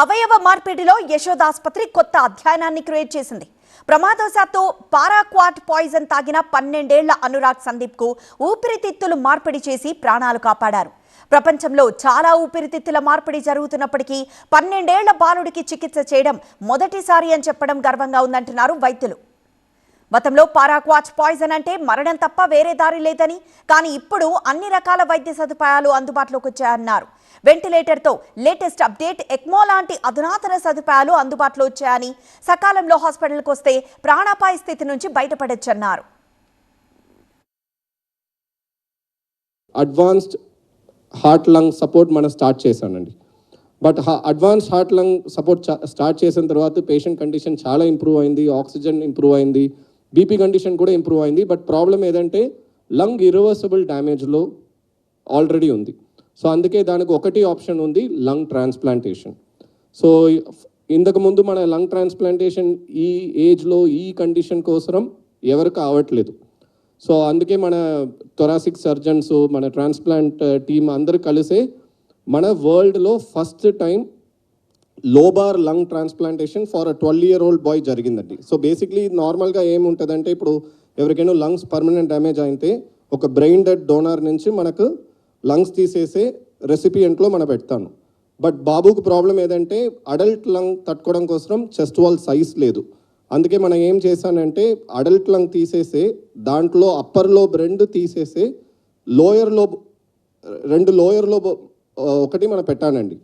అవయవ మార్పిడిలో యశోదాస్పత్రి కొత్త అధ్యయనాన్ని క్రియేట్ చేసింది. ప్రమాదవశాత్తు పారాక్వాట్ పాయిజన్ తాగిన పన్నెండేళ్ళ అనురాగ్ సందీప్కు ఊపిరితిత్తులు మార్పిడి చేసి ప్రాణాలు కాపాడారు. ప్రపంచంలో చాలా ఊపిరితిత్తుల మార్పిడి జరుగుతున్నప్పటికీ పన్నెండేళ్ళ బాలుడికి చికిత్స చేయడం మొదటిసారి అని చెప్పడం గర్వంగా ఉందంటున్నారు వైద్యులు. గతంలో పారాక్వాచ్ పాయిజన్ అంటే మరణం తప్ప వేరే దారి లేదని కానీ ఇప్పుడు అన్ని రకాల వైద్య సదుపాయాలు అందుబాటులోకి వచ్చాయన్నారు. వెంటిలేటర్తో లేటెస్ట్ అప్డేట్ ఎక్మో లాంటి అధునాతన సదుపాయాలు అందుబాటులో వచ్చాయని సకాలంలో హాస్పిటల్కి వస్తే ప్రాణాపాయ స్థితి నుంచి బయటపడొచ్చన్నారు. అడ్వాన్స్డ్ హార్ట్ లంగ్ సపోర్ట్ మనం స్టార్ట్ చేశానండి but advance heart lung support start చేసిన తర్వాత పేషెంట్ కండిషన్ చాలా ఇంప్రూవ్ అయింది ఆక్సిజన్ ఇంప్రూవ్ అయింది బీపీ కండిషన్ కూడా ఇంప్రూవ్ అయింది. బట్ ప్రాబ్లం ఏదంటే లంగ్ ఇరివర్సబుల్ డ్యామేజ్లో ఆల్రెడీ ఉంది. సో అందుకే దానికి ఒకటి ఆప్షన్ ఉంది లంగ్ ట్రాన్స్ప్లాంటేషన్ సో ఇంతకు ముందు మన లంగ్ ట్రాన్స్ప్లాంటేషన్ ఈ ఏజ్లో ఈ కండిషన్ కోసరం ఎవరికి అవ్వట్లేదు సో అందుకే మన థొరాసిక్ సర్జన్స్ మన ట్రాన్స్ప్లాంట్ టీమ్ అందరు కలిసే మన వరల్డ్లో first time lobar lung transplantation for a twelve year old boy జరిగిందండి. సో బేసిక్లీ నార్మల్గా ఏముంటుందంటే ఇప్పుడు ఎవరికైనా లంగ్స్ పర్మనెంట్ డ్యామేజ్ అయితే ఒక బ్రెయిన్ డెడ్ డోనర్ నుంచి మనకు లంగ్స్ తీసేసే రెసిపియంట్లో మనం పెడతాను. బట్ బాబుకు ప్రాబ్లం ఏదంటే అడల్ట్ లంగ్ తట్టుకోవడం కోసం చెస్ట్ వాల్ సైజ్ లేదు. అందుకే మనం ఏం చేశానంటే అడల్ట్ లంగ్ తీసేసే దాంట్లో అప్పర్ లోబ్ రెండు తీసేసే లోయర్ లోబ్ రెండు లోయర్ లోబ్ ఒకటి మనం పెట్టానండి.